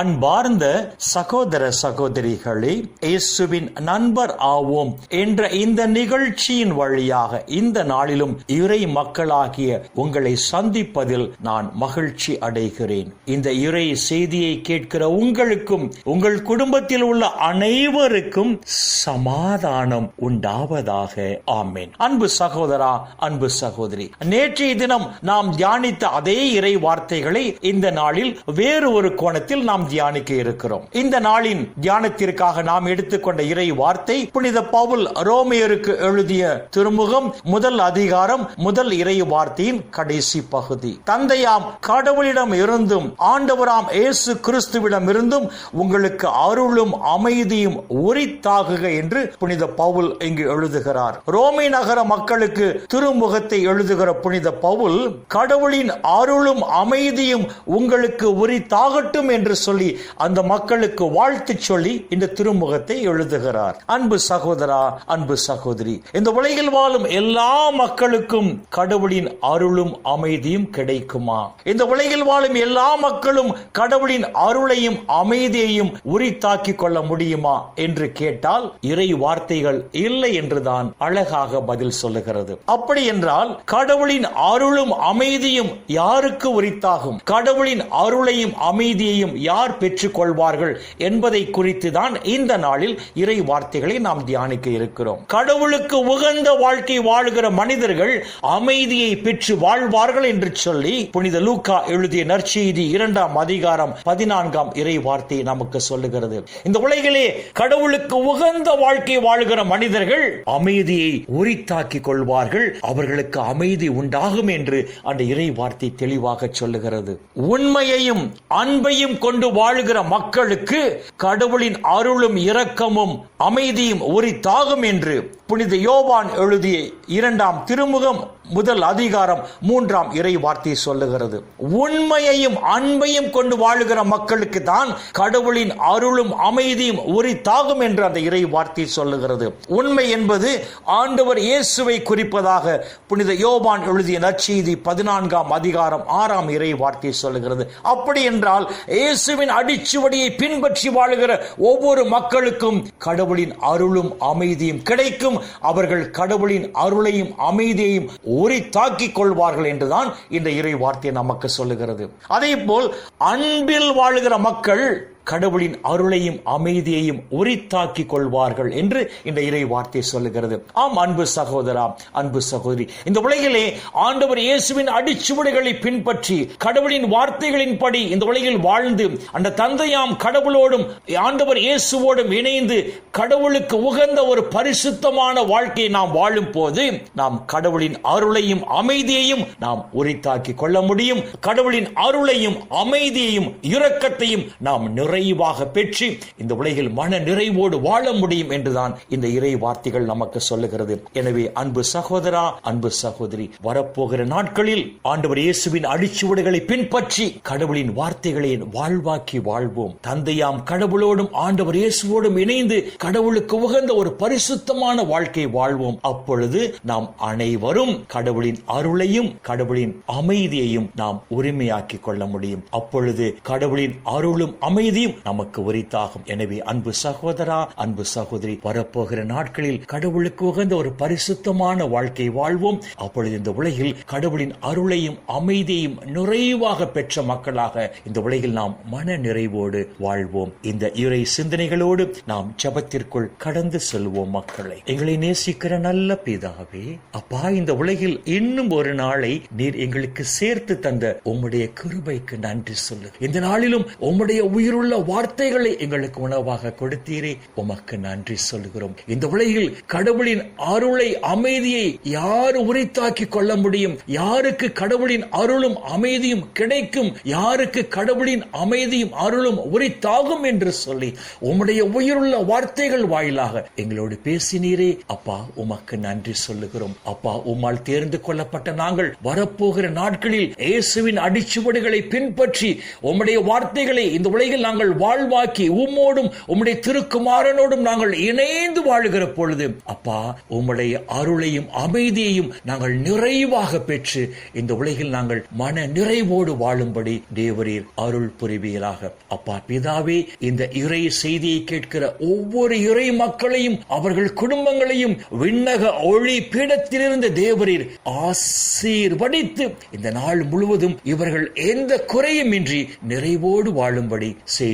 அன்பார்ந்த சகோதர சகோதரிகளே இயேசுவின் நண்பர் ஆவோம் என்ற இந்த நிகழ்ச்சியின் வழியாக இந்த நாளிலும் இறை மக்களாகிய உங்களை சந்திப்பதில் நான் மகிழ்ச்சி அடைகிறேன். இந்த இறை செய்தியை கேட்கிற உங்களுக்கும் உங்கள் குடும்பத்தில் உள்ள அனைவருக்கும் சமாதானம் உண்டாவதாக. ஆமேன். அன்பு சகோதரா அன்பு சகோதரி நேற்றைய தினம் நாம் தியானித்த அதே இறை வார்த்தைகளை இந்த நாளில் வேறு ஒரு கோணத்தில் நாம் தியானிக்க இருக்கிறோம். இந்த நாளின் தியானத்திற்காக நாம் எடுத்துக்கொண்ட இறை வார்த்தை புனித பவுல் ரோமியருக்கு எழுதிய திருமுகம் முதல் அதிகாரம் முதல் இறை வார்த்தையின் கடைசி பகுதி. தந்தையாம் கடவுளிடம் இருந்தும் ஆண்டவராம் இயேசு கிறிஸ்துவிடம் இருந்தும் உங்களுக்கு அருளும் அமைதியும் உரித்தாகுக என்று புனித பவுல் இங்கு எழுதுகிறார். ரோமை நகர மக்களுக்கு திருமுகத்தை எழுதுகிற புனித பவுல் கடவுளின் அருளும் அமைதியும் உங்களுக்கு உரித்தாகட்டும் என்று சொல்லி சொல்லி அந்த மக்களுக்கு வாழ்த்து சொல்லி இந்த திருமுகத்தை எழுதுகிறார். அன்பு சகோதரா அன்பு சகோதரி இந்த உலகில் வாழும் எல்லா மக்களுக்கும் கடவுளின் அருளும் அமைதியும் கிடைக்குமா? இந்த உலகில் வாழும் எல்லா மக்களும் கடவுளின் அருளையும் அமைதியையும் உரித்தாக்கிக் கொள்ள முடியுமா என்று கேட்டால் இறை வார்த்தைகள் இல்லை என்றுதான் அழகாக பதில் சொல்லுகிறது. அப்படி என்றால் கடவுளின் அருளும் அமைதியும் யாருக்கு உரித்தாகும்? கடவுளின் அருளையும் அமைதியையும் யார் யார் பெற்றுக்கொள்வார்கள் என்பதை குறித்து தான் இந்த நாளில் இறை வார்த்தைகளை நாம் தியானிக்க இருக்கிறோம். கடவுளுக்கு உகந்த வாழ்க்கை வாழ்கிற மனிதர்கள் அமைதியை பெற்று வாழ்வார்கள் என்று சொல்லி புனித லூக்கா எழுதிய நற்செய்தி இரண்டாம் அதிகாரம் பதினான்காம் இறை வார்த்தை நமக்கு சொல்லுகிறது. இந்த உலகிலே கடவுளுக்கு உகந்த வாழ்க்கை வாழ்கிற மனிதர்கள் அமைதியை உரித்தாக்கிக் கொள்வார்கள். அவர்களுக்கு அமைதி உண்டாகும் என்று அந்த இறை வார்த்தை தெளிவாக சொல்லுகிறது. உண்மையையும் அன்பையும் கொண்டு வாழ்கிற மக்களுக்கு கடவுளின் அருளும் இரக்கமும் அமைதியும் உரித்தாகும் என்று புனித யோவான் எழுதிய இரண்டாம் திருமுகம் முதல் அதிகாரம் மூன்றாம் இறை வார்த்தை சொல்லுகிறது. உண்மையையும் அன்பையும் கொண்டு வாழுகிற மக்களுக்கு தான் கடவுளின் அருளும் அமைதியும் உரித்தாகும் என்று அந்த இறை வார்த்தை சொல்லுகிறது. உண்மை என்பது ஆண்டவர் இயேசுவை குறிப்பதாக புனித யோபான் எழுதிய நற்செய்தி பதினான்காம் அதிகாரம் ஆறாம் இறை வார்த்தை சொல்லுகிறது. அப்படி என்றால் இயேசுவின் அடிச்சுவடியை பின்பற்றி வாழுகிற ஒவ்வொரு மக்களுக்கும் கடவுளின் அருளும் அமைதியும் கிடைக்கும். அவர்கள் கடவுளின் அருளையும் அமைதியையும் உரித்தாக்கிக் கொள்வார்கள் என்றுதான் இந்த இறை வார்த்தை நமக்கு சொல்லுகிறது. அதே போல் அன்பில் வாழுகிற மக்கள் கடவுளின் அருளையும் அமைதியையும் உரித்தாக்கி கொள்வார்கள் என்று இந்த இறை வார்த்தை சொல்லுகிறது. ஆம் அன்பு சகோதரா அன்பு சகோதரி இந்த உலகிலே ஆண்டவர் இயேசுவின் அடிச்சுவடுகளை பின்பற்றி கடவுளின் வார்த்தைகளின்படி இந்த உலகில் வாழ்ந்து அந்த தந்தையாம் கடவுளோடும் ஆண்டவர் இயேசுவோடும் இணைந்து கடவுளுக்கு உகந்த ஒரு பரிசுத்தமான வாழ்க்கையை நாம் வாழும் போது நாம் கடவுளின் அருளையும் அமைதியையும் நாம் உரித்தாக்கி கொள்ள முடியும். கடவுளின் அருளையும் அமைதியையும் இரக்கத்தையும் நாம் நிறைவாக பெற்று இந்த உலகில் மன நிறைவோடு வாழ முடியும் என்றுதான் இந்த இறை வார்த்தைகள் நமக்கு சொல்லுகிறது. எனவே அன்பு சகோதரா அன்பு சகோதரி வரப்போகிற நாட்களில் ஆண்டவர் இயேசுவின் அடிச்சுவடுகளை பின்பற்றி கடவுளின் வார்த்தைகளை வாழ்வாக்கி வாழ்வோம். தந்தையாம் கடவுளோடும் ஆண்டவர் இயேசுவோடும் இணைந்து கடவுளுக்கு உகந்த ஒரு பரிசுத்தமான வாழ்க்கை வாழ்வோம். அப்பொழுது நாம் அனைவரும் கடவுளின் அருளையும் கடவுளின் அமைதியையும் நாம் உரிமையாக்கிக் கொள்ள முடியும். அப்பொழுது கடவுளின் அருளும் அமைதியும் நமக்கு உரித்தாகும். எனவே அன்பு சகோதரா அன்பு சகோதரி வரப்போகிற நாட்களில் கடவுளுக்கு உகந்த ஒரு பரிசுத்தமான வாழ்க்கை வாழ்வோம். அப்பொழுது இந்த உலகில் கடவுளின் அருளையும் அமைதியையும் நிறைவாக பெற்ற மக்களாக இந்த உலகில் நாம் மன நிறைவோடு வாழ்வோம். இந்த இறை சிந்தனைகளோடு நாம் ஜபத்திற்குள் கடந்து செல்வோம் மக்களை. எங்களை நேசிக்கிற நல்ல பிதாவே அப்பா இந்த உலகில் இன்னும் ஒரு நாளை நீர் எங்களுக்கு சேர்த்து தந்த உம்முடைய கிருபைக்கு நன்றி சொல்லு. இந்த நாளிலும் உம்முடைய உயிருள்ள வார்த்தைகளை எங்களுக்கு உணவாக கொடுத்தீரே. உமக்கு நன்றி சொல்லுகிறோம். இந்த உலகில் கடவுளின் அருளை அமைதியை யார் உரித்தாக்கி கொள்ள முடியும்? யாருக்கு கடவுளின் அருளும் அமைதியும் கிடைக்கும்? யாருக்கு கடவுளின் அமைதியும் அருளும் உரித்தாகும் என்று சொல்லி உம்முடைய உயிருள்ள வார்த்தைகள் வாயிலாக எங்களோடு பேசினீரே. அப்பா உமக்கு நன்றி சொல்லுகிறோம். அப்பா உம்மால் தேர்ந்து கொள்ளப்பட்ட நாங்கள் வரப்போகிற நாட்களில் இயேசுவின் அடிச்சுவடுகளை பின்பற்றி உம்முடைய வார்த்தைகளை இந்த உலகில் நாங்கள் நாங்கள் வாழ்வாக்கி உம்மோடும் உம்முடைய திருக்குமாரனோடும் நாங்கள் இணைந்து வாழுகிற பொழுது அப்பா உம்முடைய அருளையும் அமைதியையும் நாங்கள் நிறைவாக பெற்று இந்த உலகில் நாங்கள் மன நிறைவோடு வாழும்படி தேவரீர் அருள் புரிவீராக. அப்பா பிதாவே இந்த இறை செய்தியை கேட்கிற ஒவ்வொரு இறை மக்களையும் அவர்கள் குடும்பங்களையும் விண்ணக ஒளி பீடத்திலிருந்து தேவரீர் ஆசீர்வடித்து இந்த நாள் முழுவதும் இவர்கள் எந்த குறையும் இன்றி நிறைவோடு வாழும்படி செய்